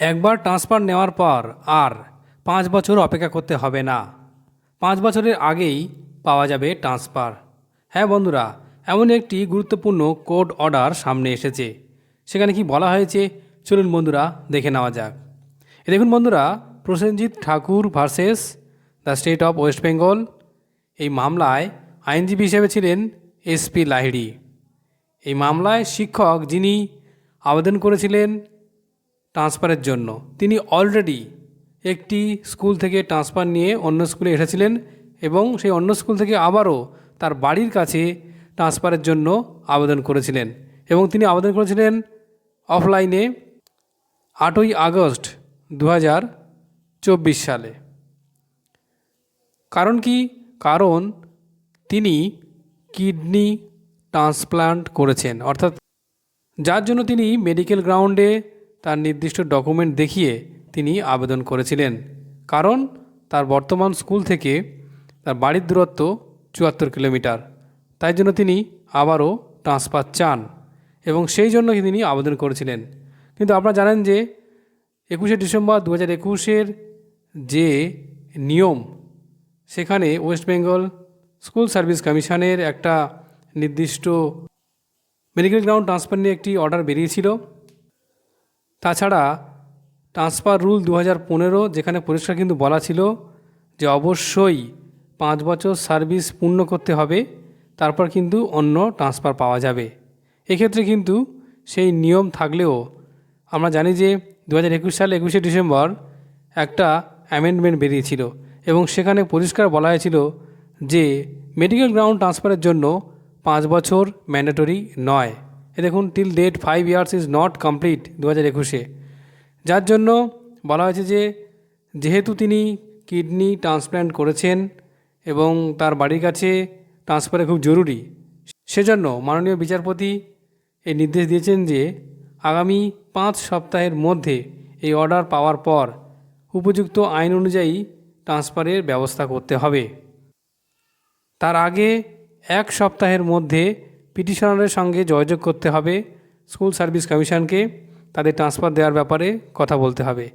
একবার ট্রান্সফার নেওয়ার পর আর পাঁচ বছর অপেক্ষা করতে হবে না। পাঁচ বছরের আগেই পাওয়া যাবে ট্রান্সফার। হ্যাঁ বন্ধুরা, এমন একটি গুরুত্বপূর্ণ কোড অর্ডার সামনে এসেছে। সেখানে কি বলা হয়েছে? চলুন বন্ধুরা, দেখে নেওয়া যাক। দেখুন বন্ধুরা, Prosenjit Thakur versus the State of West Bengal. এই মামলায় আইনজীবী হিসেবে ছিলেন এসপি লাহিড়ি। এই মামলায় শিক্ষক যিনি আবেদন করেছিলেন ট্রান্সফারের জন্য। তিনি অলরেডি একটি স্কুল থেকে ট্রান্সফার নিয়ে অন্য স্কুলে এসেছিলেন এবং সেই অন্য স্কুল থেকে আবারও তার বাড়ির কাছে ট্রান্সফারের জন্য আবেদন করেছিলেন এবং তিনি আবেদন করেছিলেন অফলাইনে আটই আগস্ট দু সালে। কারণ কি? কারণ তিনি কিডনি ট্রান্সপ্লান্ট করেছেন। অর্থাৎ যার জন্য তিনি মেডিকেল গ্রাউন্ডে তার নির্দিষ্ট ডকুমেন্ট দেখিয়ে তিনি আবেদন করেছিলেন। কারণ তার বর্তমান স্কুল থেকে তার বাড়ির দূরত্ব চুয়াত্তর কিলোমিটার। তাই জন্য তিনি আবারও ট্রান্সফার চান এবং সেই জন্য তিনি আবেদন করেছিলেন। কিন্তু আপনারা জানেন যে একুশে ডিসেম্বর দু হাজার একুশের যে নিয়ম, সেখানে ওয়েস্ট বেঙ্গল স্কুল সার্ভিস কমিশনের একটা নির্দিষ্ট মেডিকেল গ্রাউন্ড ট্রান্সফার নিয়ে একটি অর্ডার বেরিয়েছিল। তাছাড়া ট্রান্সফার রুল দু হাজার পনেরো যেখানে পরিষ্কার কিন্তু বলা ছিল যে অবশ্যই পাঁচ বছর সার্ভিস পূর্ণ করতে হবে, তারপর কিন্তু অন্য ট্রান্সফার পাওয়া যাবে। এক্ষেত্রে কিন্তু সেই নিয়ম থাকলেও আমরা জানি যে দু হাজার একুশ সালে একুশে ডিসেম্বর একটা অ্যামেন্ডমেন্ট বেরিয়েছিল এবং সেখানে পরিষ্কার বলা হয়েছিল যে মেডিকেল গ্রাউন্ড ট্রান্সফারের জন্য পাঁচ বছর ম্যান্ডেটরি নয়। এ দেখুন till date five years is not complete দু হাজার একুশে। যার জন্য বলা হয়েছে যে, যেহেতু তিনি কিডনি ট্রান্সপ্ল্যান্ট করেছেন এবং তার বাড়ির কাছে ট্রান্সফারে খুব জরুরি, সেজন্য মাননীয় বিচারপতি এই নির্দেশ দিয়েছেন যে, আগামী পাঁচ সপ্তাহের মধ্যে এই অর্ডার পাওয়ার পর উপযুক্ত আইন অনুযায়ী ট্রান্সফারের ব্যবস্থা করতে হবে। তার আগে এক সপ্তাহের মধ্যে পিটিশনারের সঙ্গে যোগাযোগ করতে হবে, স্কুল সার্ভিস কমিশনকে তাদের ট্রান্সফার দেওয়ার ব্যাপারে কথা বলতে হবে।